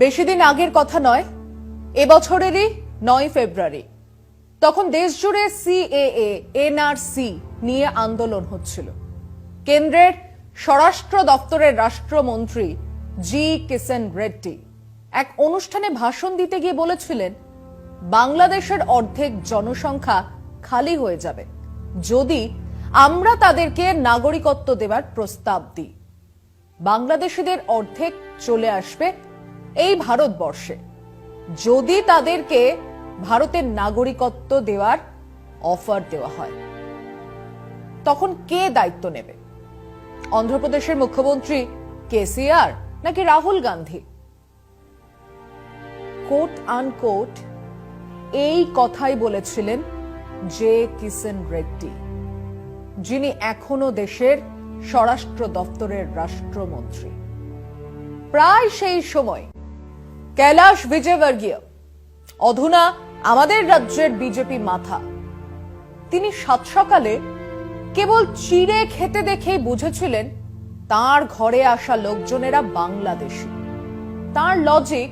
বেশি দিন আগের কথা নয়, এবছরেরই নয় ফেব্রুয়ারি। তখন দেশ জুড়ে সিএএ এনআরসি নিয়ে আন্দোলন হচ্ছিল। কেন্দ্রের স্বরাষ্ট্র দপ্তরের রাষ্ট্রমন্ত্রী জি কিষেন রেড্ডি এক অনুষ্ঠানে ভাষণ দিতে গিয়ে বলেছিলেন, বাংলাদেশের অর্ধেক জনসংখ্যা খালি হয়ে যাবে যদি আমরা তাদেরকে নাগরিকত্ব দেওয়ার প্রস্তাব দিই। বাংলাদেশিদের অর্ধেক চলে আসবে এই ভারতবর্ষে। যদি তাদেরকে ভারতের নাগরিকত্ব দেওয়ার অফার দেওয়া হয়, তখন কে দায়িত্ব নেবে? অন্ধ্রপ্রদেশের মুখ্যমন্ত্রী কেসিআর নাকি রাহুল গান্ধী? কোট আনকোট এই কথাই বলেছিলেন জে কিষেন রেড্ডি, যিনি এখনও দেশের স্বরাষ্ট্র দপ্তরের রাষ্ট্রমন্ত্রী। প্রায় সেই সময় কৈলাস বিজয়বর্গীয় অধুনা আমাদের রাজ্যের বিজেপি মাথা। তিনি সাত সকালে কেবল চিড়ে খেতে দেখেই বুঝেছিলেন, তার ঘরে আসা লোকজনেরা বাংলাদেশী। তার লজিক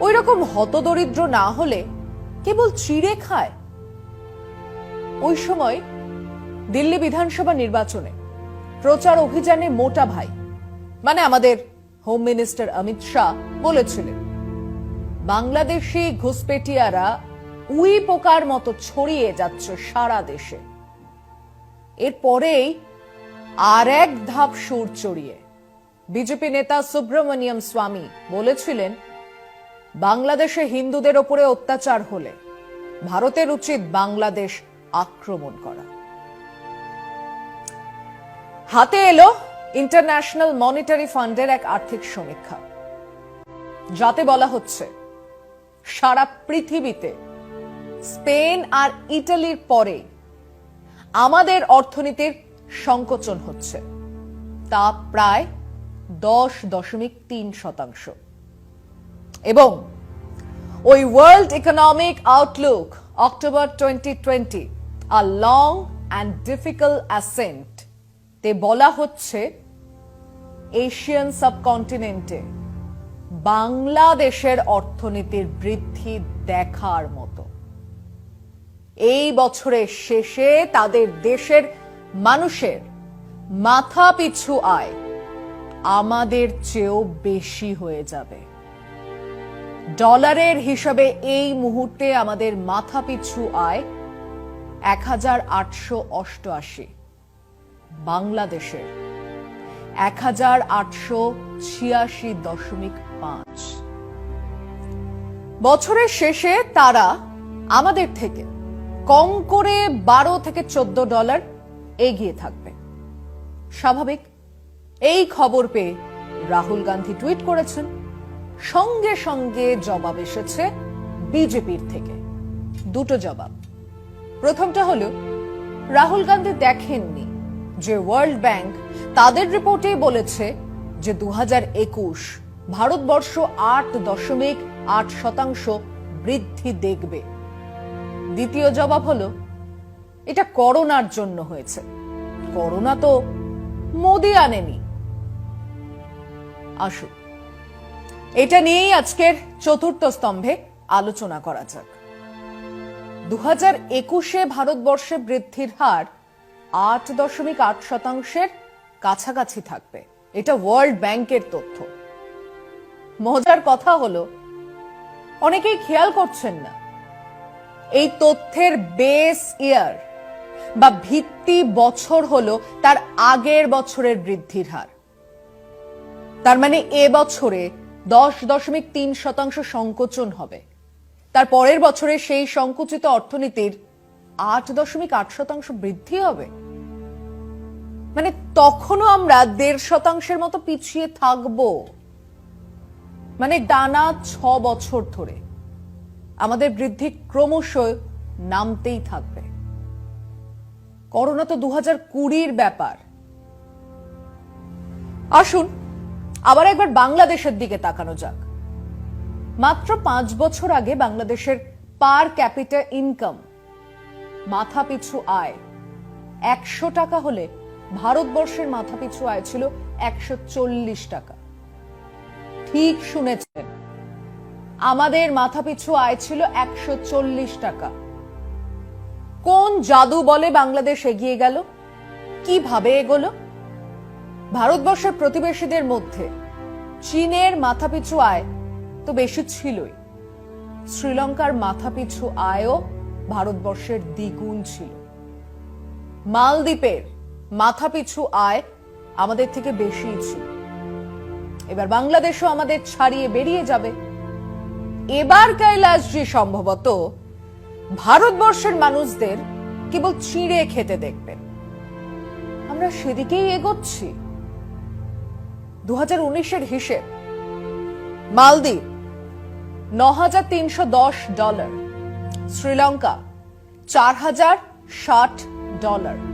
ওই রকম হতদরিদ্র না হলে কেবল চিড়ে খায়। ওই সময় দিল্লি বিধানসভা নির্বাচনে প্রচার অভিযানে মোটা ভাই মানে আমাদের হোম মিনিস্টার অমিত শাহ বলেছিলেন, বাংলাদেশি ঘুসপেটিয়ারা উই পোকার মতো ছড়িয়ে যাচ্ছে সারা দেশে। এরপরেই আর এক ধাপ সুর চড়িয়ে বিজেপি নেতা সুব্রমণিয়ম স্বামী বলেছিলেন, বাংলাদেশে হিন্দুদের ওপরে অত্যাচার হলে ভারতের উচিত বাংলাদেশ আক্রমণ করা। হাতে এলো ইন্টারন্যাশনাল মনিটারি ফান্ডের এক আর্থিক সমীক্ষা। যাতে বলা হচ্ছে, সারা পৃথিবীতে স্পেন আর ইটালির পরে আমাদের অর্থনীতির সংকোচন হচ্ছে। তা প্রায় দশ দশমিক তিন শতাংশ। এবং ওই world economic outlook October twenty twenty a long and difficult ascent তে বলা হচ্ছে এশিয়ান সাবকন্টিনেন্টে বাংলাদেশের অর্থনীতির বৃদ্ধি দেখার মতো। এই বছরের শেষে তাদের দেশের মানুষের মাথা পিছু আয় আমাদের চেয়েও বেশি হয়ে যাবে। ডলারের হিসাবে এই মুহূর্তে আমাদের মাথা পিছু আয় এক হাজার আটশো অষ্টআশি, বাংলাদেশের এক হাজার আটশো ছিয়াশি দশমিক পাঁচ। বছরের শেষে তারা আমাদের থেকে কম করে বারো থেকে চোদ্দ ডলার এগিয়ে থাকবে। স্বাভাবিক, এই খবর পেয়ে রাহুল গান্ধী টুইট করেছেন, সঙ্গে সঙ্গে জবাব এসেছে বিজেপির থেকে। দুটো জবাব। প্রথমটা হলো, রাহুল গান্ধী দেখেননি যে ওয়ার্ল্ড ব্যাংক তাদের রিপোর্টেই বলেছে যে দু ভারতবর্ষ আট দশমিক আট শতাংশ বৃদ্ধি দেখবে। দ্বিতীয় জবাব হলো, এটা করোনার জন্য হয়েছে। করোনা তো মোদি আনেনি। আসুন, এটা নিয়েই আজকের চতুর্থ স্তম্ভে আলোচনা করা যাক। দু হাজার একুশে ভারতবর্ষে বৃদ্ধির হার আট দশমিক আট শতাংশের কাছাকাছি থাকবে। এটা ওয়ার্ল্ড ব্যাংকের তথ্য। মজার কথা হলো, অনেকেই খেয়াল করছেন না। এই তথ্যের বেস ইয়ার বা ভিত্তি বছর হলো তার আগের বছরের বৃদ্ধির হার। তার মানে এ বছরে দশ দশমিক তিন শতাংশ সংকোচন হবে। তার পরের বছরে সেই সংকুচিত অর্থনীতির আট দশমিক আট শতাংশ বৃদ্ধি হবে। মানে তখনও আমরা দেড় শতাংশের মতো পিছিয়ে থাকব। মানে টানা ছ বছর ধরে আমাদের বৃদ্ধি ক্রমশ নামতেই থাকবে। করোনা তো দু হাজার কুড়ির ব্যাপার। আসুন, আবার একবার বাংলাদেশের দিকে তাকানো যাক। মাত্র পাঁচ বছর আগে বাংলাদেশের পার ক্যাপিটা ইনকাম মাথা পিছু আয় একশো টাকা হলে ভারতবর্ষের মাথা পিছু আয় ছিল একশো চল্লিশ টাকা। ঠিক শুনেছেন, আমাদের মাথাপিছু আয় ছিল একশো চল্লিশ টাকা। কোন জাদু বলে বাংলাদেশ এগিয়ে গেল? কীভাবে এগোলো? ভারতবর্ষের প্রতিবেশীদের মধ্যে চীনের মাথাপিছু আয় তো বেশি ছিলই। শ্রীলঙ্কার মাথাপিছু আয়ও ভারতবর্ষের দ্বিগুণ ছিল। মালদ্বীপের মাথাপিছু আয় আমাদের থেকে বেশি ছিল। এবার বাংলাদেশও আমাদের ছাড়িয়ে বেরিয়ে যাবে। এবার কৈলাসজি সম্ভবত, ভারতবর্ষের মানুষদের কেবল চিড়ে খেতে দেখবেন আমরা সেদিকেই এগোচ্ছি। দু হাজার উনিশের হিসেব, মালদ্বীপ ন হাজার তিনশো দশ ডলার, শ্রীলঙ্কা চার হাজার ষাট ডলার।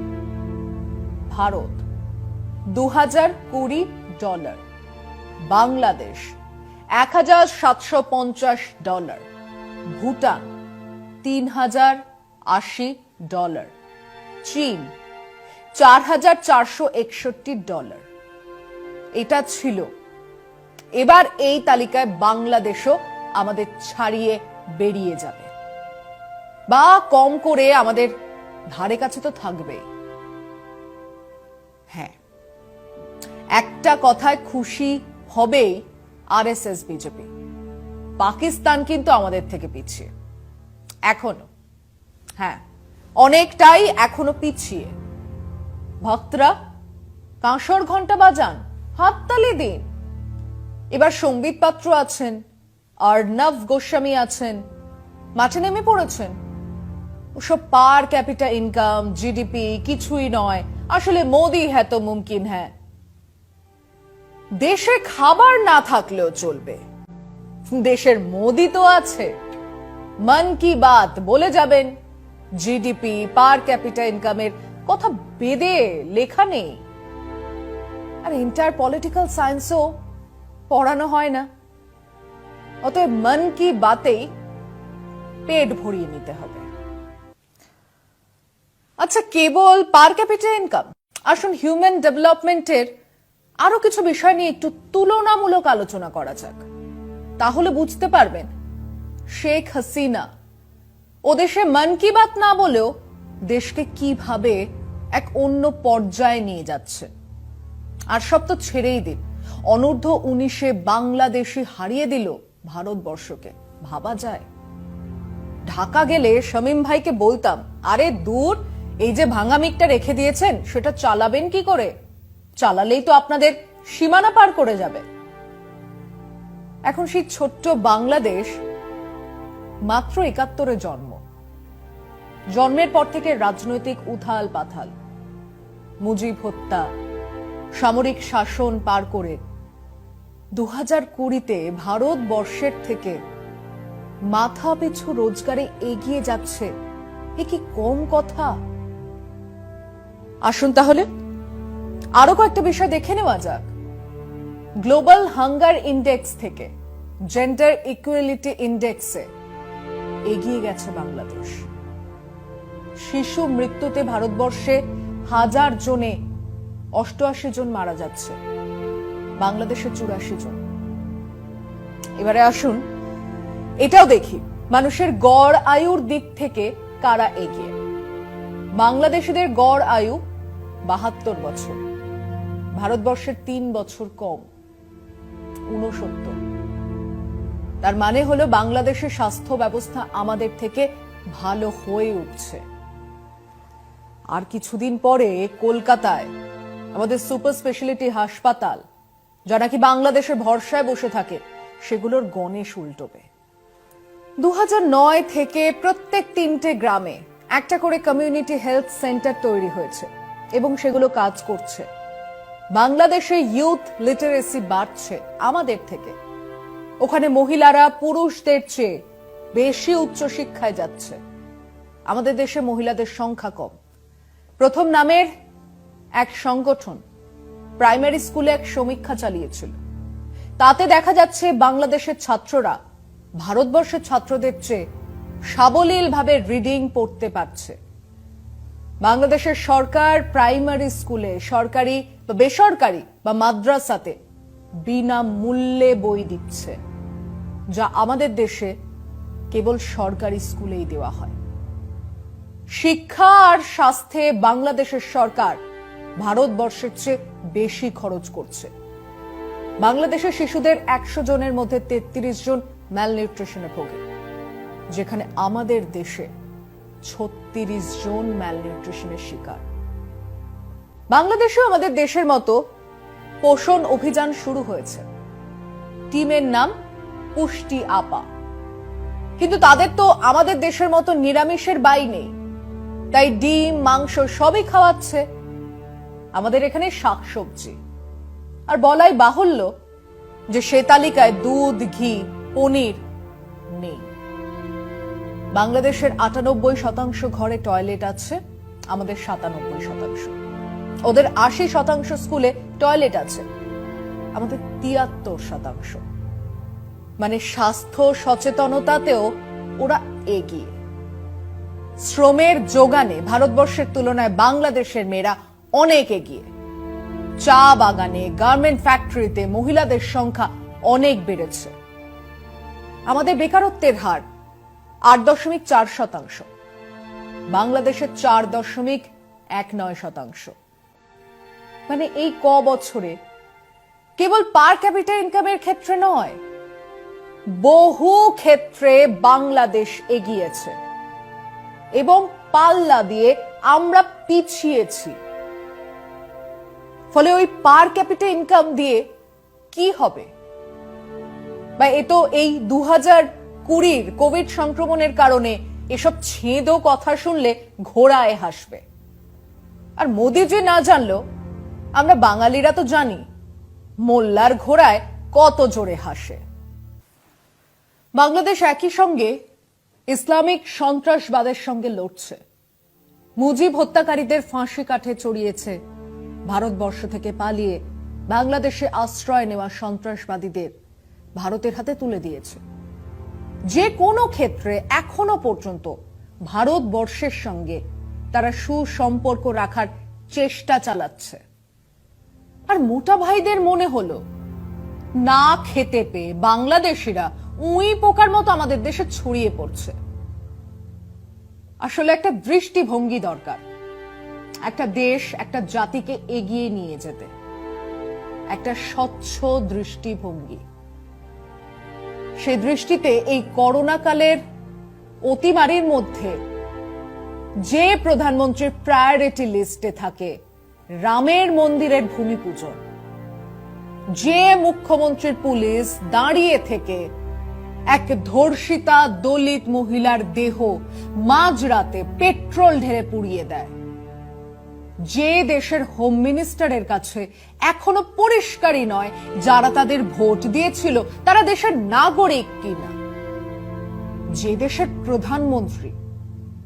ভারত। দু হাজার কুড়ি ডলার। বাংলাদেশ এক হাজার সাতশো পঞ্চাশ ডলার। ভুটান তিন হাজার আশি ডলার। চীন চার হাজার চারশো একষট্টি ডলার। এটা ছিল। এবার এই তালিকায় বাংলাদেশও আমাদের ছাড়িয়ে বেরিয়ে যাবে। বা কম করে আমাদের ধারে কাছে তো থাকবেই। হ্যাঁ। একটা কথায় খুশি হবেই আরএসএস, বিজেপি। পাকিস্তান কিন্তু আমাদের থেকে পিছিয়ে। এখনও। হ্যাঁ। অনেকটাই এখনও পিছিয়ে। ভক্তরা, কাঁসর ঘণ্টা বাজান, হাততালি দিন। এবার সম্বিত পাত্র আছেন অর্ণব গোস্বামী আছেন, মাঠে নেমে পড়েছেন। ওসব পার ক্যাপিটা ইনকাম, জিডিপি কিছুই নয়। আসলে মোদি হ্যাঁ মুমকিন হ্যাঁ। দেশে খাবার না থাকলেও চলবে। দেশের মোদি তো আছে। মন কি বাত বলে যাবেন। জিডিপি পার ক্যাপিটা ইনকামের কথা বেদে লেখা নেই। আর ইন্টার পলিটিক্যাল সায়েন্সও পড়ানো হয় না। অতএব মন কি বাতেই পেট ভরিয়ে নিতে হবে। আচ্ছা কেবল পার ক্যাপিটা ইনকাম আসুন হিউম্যান ডেভেলপমেন্টের আরও কিছু বিষয় নিয়ে একটু তুলনামূলক আলোচনা করা যাক। তাহলে বুঝতে পারবেন, শেখ হাসিনা ও দেশে মন কি বাত না বলেও দেশকে কীভাবে এক অন্য পর্যায়ে নিয়ে যাচ্ছে। আর সব তো ছেড়েই দিন। অনূর্ধ্ব উনিশে বাংলাদেশে হারিয়ে দিল ভারতবর্ষকে। ভাবা যায়। ঢাকা গেলে শামীম ভাইকে বলতাম, আরে দূর এই যে ভাঙা রেখে দিয়েছেন, সেটা চালাবেন কি করে? চালালেই তো আপনাদের সীমানা পার করে যাবে। এখন সেই ছোট্ট বাংলাদেশ মাত্র একাত্তরে জন্ম। জন্মের পর থেকে রাজনৈতিক উথাল পাথাল, মুজিব হত্যা, সামরিক শাসন পার করে দু হাজার কুড়িতে ভারতবর্ষের থেকে মাথা পিছু রোজগারে এগিয়ে যাচ্ছে, এ কি কম কথা? আসুন তাহলে। আরও কয়েকটা বিষয় দেখে নেওয়া যাক। গ্লোবাল হাঙ্গার ইন্ডেক্স থেকে জেন্ডার ইকুয়ালিটি ইন্ডেক্সে এগিয়ে গেছে বাংলাদেশ। শিশু মৃত্যুতে ভারতবর্ষে হাজার জনে অষ্টআশি জন মারা যাচ্ছে। বাংলাদেশে চুরাশি জন। এবারে আসুন, এটাও দেখি, মানুষের গড় আয়ুর দিক থেকে কারা এগিয়ে? বাংলাদেশিদের গড় আয়ু বাহাত্তর বছর। ভারতবর্ষের তিন বছর কম উনসত্তর তার মানে হলো বাংলাদেশের স্বাস্থ্য ব্যবস্থা আমাদের থেকে ভালো হয়ে উঠছে। আর কিছুদিন পরে কলকাতায় আমাদের সুপার স্পেশালিটি হাসপাতাল, যা নাকি বাংলাদেশের ভরসায় বসে থাকে, সেগুলোর গণেশ উল্টোবে। দু থেকে প্রত্যেক তিনটে গ্রামে একটা করে কমিউনিটি হেলথ সেন্টার তৈরি হয়েছে। এবং সেগুলো কাজ করছে। বাংলাদেশে ইউথ লিটারেসি বাড়ছে আমাদের থেকে। ওখানে মহিলারা পুরুষদের চেয়ে বেশি উচ্চশিক্ষায় যাচ্ছে। আমাদের দেশে মহিলাদের সংখ্যা কম। প্রথম নামের এক সংগঠন প্রাইমারি স্কুলে এক সমীক্ষা চালিয়েছিল। তাতে দেখা যাচ্ছে বাংলাদেশের ছাত্ররা ভারতবর্ষের ছাত্রদের চেয়ে সাবলীলভাবে রিডিং পড়তে পারছে। বাংলাদেশের সরকার প্রাইমারি স্কুলে সরকারি বা বেসরকারি বা মাদ্রাসাতে বিনা মূল্যে বই দিচ্ছে, যা আমাদের দেশে কেবল সরকারি স্কুলেই দেওয়া হয়। শিক্ষা আর স্বাস্থ্যে বাংলাদেশের সরকার ভারতবর্ষের চেয়ে বেশি খরচ করছে। বাংলাদেশের শিশুদের একশো জনের মধ্যে তেত্রিশ জন ম্যালনিউট্রিশনে ভোগে, যেখানে আমাদের দেশে ছত্রিশ জন ম্যালনিউট্রিশনের শিকার। বাংলাদেশেও আমাদের দেশের মতো পোষণ অভিযান শুরু হয়েছে। টিমের নাম পুষ্টি আপা। কিন্তু তাদের তো আমাদের দেশের মতো নিরামিষের বাই নেই। তাই ডিম, মাংস সবই খাওয়াচ্ছে আমাদের এখানে শাকসবজি। আর বলাই বাহুল্য যে সে তালিকায় দুধ, ঘি, পনির নেই। বাংলাদেশের আটানব্বই শতাংশ ঘরে টয়লেট আছে, আমাদের সাতানব্বই শতাংশ। ওদের আশি শতাংশ স্কুলে টয়লেট আছে, আমাদের তিয়াত্তর শতাংশ। মানে স্বাস্থ্য সচেতনতাতেও ওরা এগিয়ে। শ্রমের যোগানে ভারতবর্ষের তুলনায় বাংলাদেশের মেয়েরা অনেক এগিয়ে। চা বাগানে গার্মেন্ট ফ্যাক্টরিতে মহিলাদের সংখ্যা অনেক বেড়েছে। আমাদের বেকারত্বের হার আট দশমিক চার শতাংশ। বাংলাদেশের চার দশমিক এক নয় শতাংশ। মানে এই ক বছরে কেবল পার ক্যাপিটাল ইনকামের ক্ষেত্রে নয়, বহু ক্ষেত্রে বাংলাদেশ এগিয়েছে এবং পাল্লা দিয়ে আমরা পিছিয়েছি। ফলে ওই পার ক্যাপিটাল ইনকাম দিয়ে কি হবে? বা এ তো এই দু হাজার কুড়ির কোভিড সংক্রমণের কারণে এসব ছেঁদো কথা শুনলে ঘোড়ায় হাসবে। আর মোদি যে না জানলো, আমরা বাঙালিরা তো জানি, মোল্লার ঘোড়ায় কত জোরে হাসে। বাংলাদেশ একই সঙ্গে ইসলামিক সন্ত্রাসবাদের সঙ্গে লড়ছে। মুজিব হত্যাকারীদের ফাঁসি কাঠে চড়িয়েছে ভারতবর্ষ থেকে পালিয়ে বাংলাদেশে আশ্রয় নেওয়া সন্ত্রাসবাদীদের ভারতের হাতে তুলে দিয়েছে। যে কোনো ক্ষেত্রে এখনও পর্যন্ত ভারতবর্ষের সঙ্গে তারা সুসম্পর্ক রাখার চেষ্টা চালাচ্ছে। আর মোটা ভাইদের মনে হলো, না খেতে পেয়ে বাংলাদেশিরা উই পোকার মতো আমাদের দেশে ছড়িয়ে পড়ছে। আসলে একটা দৃষ্টিভঙ্গি দরকার, একটা দেশ একটা জাতিকে এগিয়ে নিয়ে যেতে। একটা স্বচ্ছ দৃষ্টিভঙ্গি। সে দৃষ্টিতে এই করোনা কালের অতিমারির মধ্যে যে প্রধানমন্ত্রীর প্রায়োরিটি লিস্টে থাকে, রামের মন্দিরের ভূমি পূজন যে মুখ্যমন্ত্রীর পুলিশ দাঁড়িয়ে থেকে এক ধর্ষিতা দলিত মহিলার দেহ মাঝরাতে পেট্রোল ঢেলে পুড়িয়ে দেয়। যে দেশের হোম মিনিস্টারের কাছে এখনও পরিষ্কারই নয় যারা তাদের ভোট দিয়েছিল, তারা দেশের নাগরিক কিনা। যে দেশের প্রধানমন্ত্রী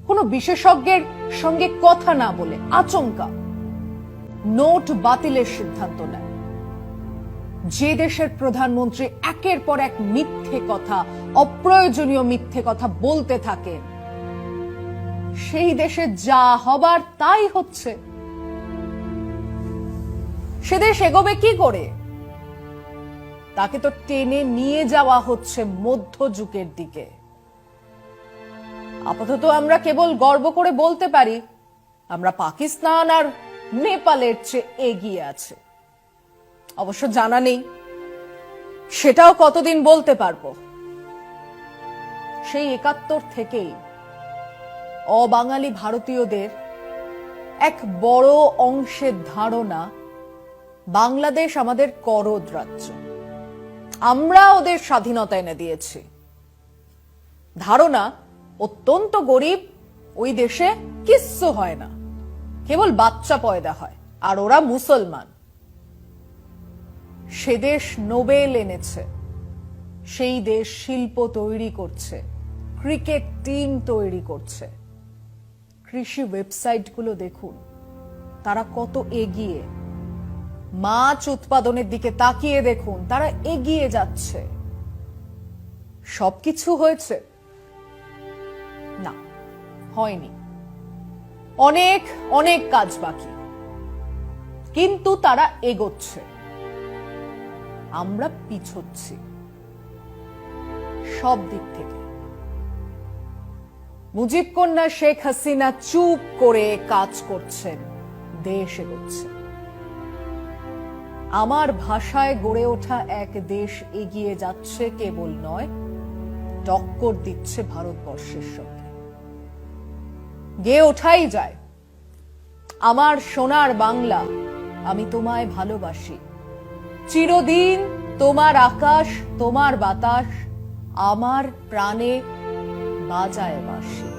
কোনো বিশেষজ্ঞের সঙ্গে কথা না বলে আচমকা নোট বাতিলের সিদ্ধান্ত নেয়। যে দেশের প্রধানমন্ত্রী একের পর এক মিথ্যে কথা, অপ্রয়োজনীয় মিথ্যে কথা বলতে থাকেন, সেই দেশে যা হবার তাই হচ্ছে। সে দেশ এগোবে কি করে? তাকে তো টেনে নিয়ে যাওয়া হচ্ছে মধ্যযুগের দিকে। আপাতত আমরা কেবল গর্ব করে বলতে পারি, আমরা পাকিস্তান আর নেপালের চেয়ে এগিয়ে আছে। অবশ্য জানা নেই, সেটাও কতদিন বলতে পারব। সেই একাত্তর থেকেই অবাঙালি ভারতীয়দের এক বড় অংশের ধারণা বাংলাদেশ আমাদের করদ রাজ্য। আমরা ওদের স্বাধীনতা এনে দিয়েছি। ধারণা, অত্যন্ত গরিব, ওই দেশে কিচ্ছু হয় না। কেবল বাচ্চা পয়দা হয়, আর ওরা মুসলমান। সে দেশ নোবেল এনেছে, সেই দেশ শিল্প তৈরি করছে, ক্রিকেট টিম তৈরি করছে। কৃষি ওয়েবসাইটগুলো দেখুন, তারা কত এগিয়ে মাছ উৎপাদনের দিকে তাকিয়ে দেখুন, তারা এগিয়ে যাচ্ছে। সবকিছু হয়েছে। না, হয়নি। অনেক অনেক কাজ বাকি। কিন্তু তারা এগোচ্ছে। আমরা পিছোচ্ছি। সব দিক থেকে। মুজিব কন্যা শেখ হাসিনা চুপ করে কাজ করছেন, দেশ এগোচ্ছে। আমার ভাষায় গড়ে ওঠা এক দেশ এগিয়ে যাচ্ছে কেবল নয়, টক্কর দিচ্ছে ভারতবর্ষের সঙ্গে। গেয়ে ওঠাই যায়। আমার সোনার বাংলা আমি তোমায় ভালোবাসি। চিরদিন তোমার আকাশ, তোমার বাতাস আমার প্রাণে বাজায় বাসি